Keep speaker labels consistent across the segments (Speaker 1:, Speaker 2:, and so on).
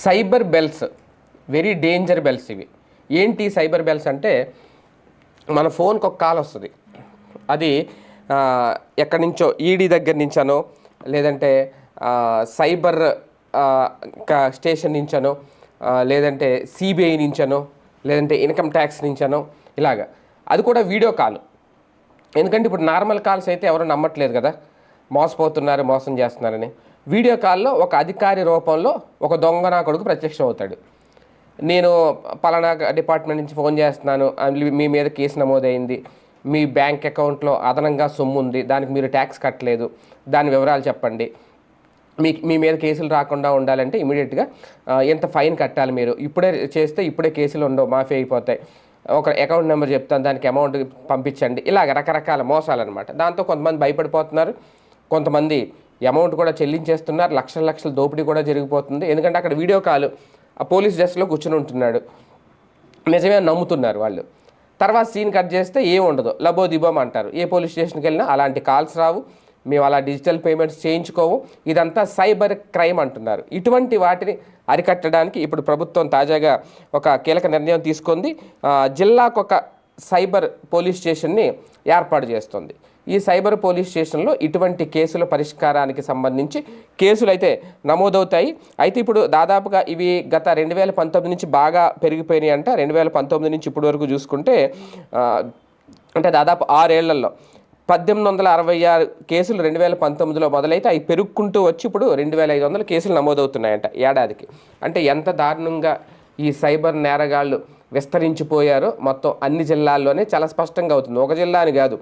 Speaker 1: Cyber bells very danger bells ఇవి. ఏంటి cyber bells అంటే మన ఫోన్కి ఒక కాల్ వస్తుంది. అది ఎక్కడి నుంచో ఈడీ దగ్గర నుంచనో లేదంటే సైబర్ స్టేషన్ నుంచనో లేదంటే సిబిఐ నుంచానో లేదంటే ఇన్కమ్ ట్యాక్స్ నుంచానో ఇలాగా. అది కూడా వీడియో కాల్. ఎందుకంటే ఇప్పుడు నార్మల్ కాల్స్ అయితే ఎవరు నమ్మట్లేదు కదా. మోసపోతున్నారు మోసం చేస్తున్నారని. వీడియో కాల్లో ఒక అధికారి రూపంలో ఒక దొంగ నా కొడుకు ప్రత్యక్షం అవుతాడు. నేను పలానా డిపార్ట్మెంట్ నుంచి ఫోన్ చేస్తున్నాను. మీ మీద కేసు నమోదైంది. మీ బ్యాంక్ అకౌంట్లో అదనంగా సొమ్ము ఉంది. దానికి మీరు ట్యాక్స్ కట్టలేదు. దాని వివరాలు చెప్పండి. మీ మీ మీద కేసులు రాకుండా ఉండాలంటే ఇమీడియట్గా ఎంత ఫైన్ కట్టాలి మీరు? ఇప్పుడే చేస్తే ఇప్పుడే కేసులు ఉండవు. మాఫీ అయిపోతాయి. ఒక అకౌంట్ నెంబర్ చెప్తాను. దానికి అమౌంట్ పంపించండి. ఇలాగ రకరకాల మోసాలు అనమాట దాంతో కొంతమంది భయపడిపోతున్నారు. కొంతమంది అమౌంట్ కూడా చెల్లించేస్తున్నారు. లక్షల లక్షల దోపిడీ కూడా జరిగిపోతుంది. ఎందుకంటే అక్కడ వీడియో కాల్ ఆ పోలీస్ డెస్క్లో కూర్చుని ఉంటున్నాడు. నిజమే నమ్ముతున్నారు వాళ్ళు. తర్వాత సీన్ కట్ చేస్తే ఏం ఉండదు. లబో దిబోమ్ అంటారు. ఏ పోలీస్ స్టేషన్కి వెళ్ళినా అలాంటి కాల్స్ రావు. మేము అలా డిజిటల్ పేమెంట్స్ చేయించుకోవు ఇదంతా సైబర్ క్రైమ్ అంటున్నారు. ఇటువంటి వాటిని అరికట్టడానికి ఇప్పుడు ప్రభుత్వం తాజాగా ఒక కీలక నిర్ణయం తీసుకుంది. జిల్లాకొక సైబర్ పోలీస్ స్టేషన్ని ఏర్పాటు చేస్తుంది. ఈ సైబర్ పోలీస్ స్టేషన్లో ఇటువంటి కేసుల పరిష్కారానికి సంబంధించి కేసులు అయితే నమోదవుతాయి. అయితే ఇప్పుడు దాదాపుగా ఇవి గత రెండు వేల పంతొమ్మిది నుంచి బాగా పెరిగిపోయినాయి అంట. రెండు వేల పంతొమ్మిది నుంచి ఇప్పటి వరకు చూసుకుంటే అంటే దాదాపు ఆరేళ్ళలో పద్దెనిమిది వందల అరవై ఆరు కేసులు రెండు వేల పంతొమ్మిదిలో మొదలైతే అవి పెరుక్కుంటూ వచ్చి ఇప్పుడు రెండు వేల ఐదు వందల కేసులు నమోదవుతున్నాయంట ఏడాదికి. అంటే ఎంత దారుణంగా ఈ సైబర్ నేరగాళ్ళు విస్తరించిపోయారో మొత్తం అన్ని జిల్లాల్లోనే చాలా స్పష్టంగా అవుతుంది. ఒక జిల్లా అని కాదు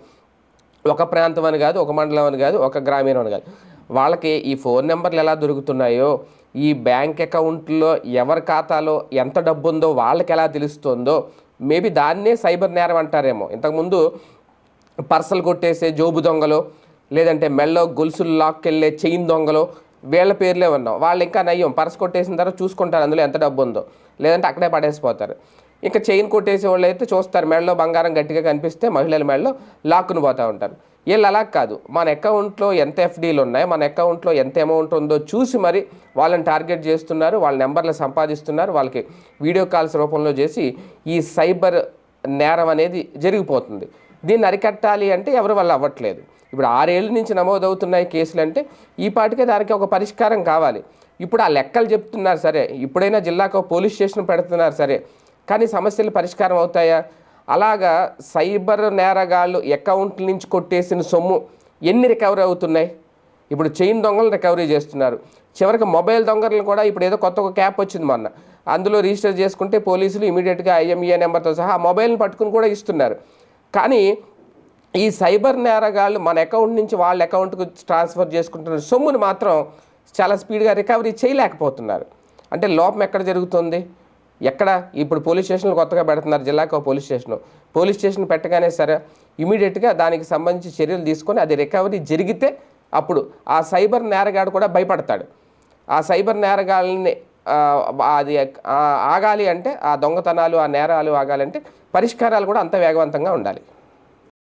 Speaker 1: ఒక ప్రాంతం అని కాదు ఒక మండలం అని కాదు ఒక గ్రామీణం అని కాదు. వాళ్ళకి ఈ ఫోన్ నెంబర్లు ఎలా దొరుకుతున్నాయో ఈ బ్యాంక్ అకౌంట్లో ఎవరి ఖాతాలో ఎంత డబ్బు ఉందో వాళ్ళకి ఎలా తెలుస్తుందో మేబీ దాన్నే సైబర్ నేరం అంటారేమో. ఇంతకుముందు పర్సలు కొట్టేసే జోబు దొంగలు లేదంటే మెల్లో గొలుసులు లాక్కెళ్ళే చైన్ దొంగలు వీళ్ళ పేర్లే ఉన్నాం. వాళ్ళు ఇంకా నయ్యం పర్స్ కొట్టేసిన తర్వాత చూసుకుంటారు అందులో ఎంత డబ్బు ఉందో లేదంటే అక్కడే పడేసిపోతారు. ఇంకా చైన్ కొట్టేసే వాళ్ళు అయితే చూస్తారు మెడలో బంగారం గట్టిగా కనిపిస్తే మహిళల మెడలో లాక్కుని పోతూ ఉంటారు. వీళ్ళు అలా కాదు. మన అకౌంట్లో ఎంత ఎఫ్డీలు ఉన్నాయి మన అకౌంట్లో ఎంత అమౌంట్ ఉందో చూసి మరి వాళ్ళని టార్గెట్ చేస్తున్నారు వాళ్ళ నెంబర్లు సంపాదిస్తున్నారు వాళ్ళకి వీడియో కాల్స్ రూపంలో చేసి ఈ సైబర్ నేరం అనేది జరిగిపోతుంది. దీన్ని అరికట్టాలి అంటే ఎవరి వల్ల అవ్వట్లేదు. ఇప్పుడు ఆరేళ్ళ నుంచి నమోదవుతున్నాయి కేసులు అంటే ఈ పాటికే దానికి ఒక పరిష్కారం కావాలి. ఇప్పుడు ఆ లెక్కలు చెప్తున్నారు సరే. ఇప్పుడైనా జిల్లాకు పోలీస్ స్టేషన్ పెడుతున్నారు సరే. కానీ సమస్యలు పరిష్కారం అవుతాయా? అలాగా సైబర్ నేరగాళ్ళు అకౌంట్ల నుంచి కొట్టేసిన సొమ్ము ఎన్ని రికవరీ అవుతున్నాయి? ఇప్పుడు చైన్ దొంగలు రికవరీ చేస్తున్నారు. చివరికి మొబైల్ దొంగలను కూడా ఇప్పుడు ఏదో కొత్త ఒక క్యాప్ వచ్చింది మొన్న. అందులో రిజిస్టర్ చేసుకుంటే పోలీసులు ఇమీడియట్గా ఐఎంఈఏ నెంబర్తో సహా ఆ మొబైల్ని పట్టుకుని కూడా ఇస్తున్నారు. కానీ ఈ సైబర్ నేరగాళ్ళు మన అకౌంట్ నుంచి వాళ్ళ అకౌంట్కు ట్రాన్స్ఫర్ చేసుకుంటున్న సొమ్ముని మాత్రం చాలా స్పీడ్గా రికవరీ చేయలేకపోతున్నారు. అంటే లోపం ఎక్కడ జరుగుతుంది? ఎక్కడ? ఇప్పుడు పోలీస్ స్టేషన్లు కొత్తగా పెడుతున్నారు. జిల్లాకు పోలీస్ స్టేషన్. పోలీస్ స్టేషన్ పెట్టగానే సరే ఇమీడియట్గా దానికి సంబంధించి చర్యలు తీసుకొని అది రికవరీ జరిగితే అప్పుడు ఆ సైబర్ నేరగాడు కూడా భయపడతాడు. ఆ సైబర్ నేరగాళ్ళని అది ఆగాలి అంటే ఆ దొంగతనాలు ఆ నేరాలు ఆగాలంటే పరిష్కారాలు కూడా అంత వేగవంతంగా ఉండాలి.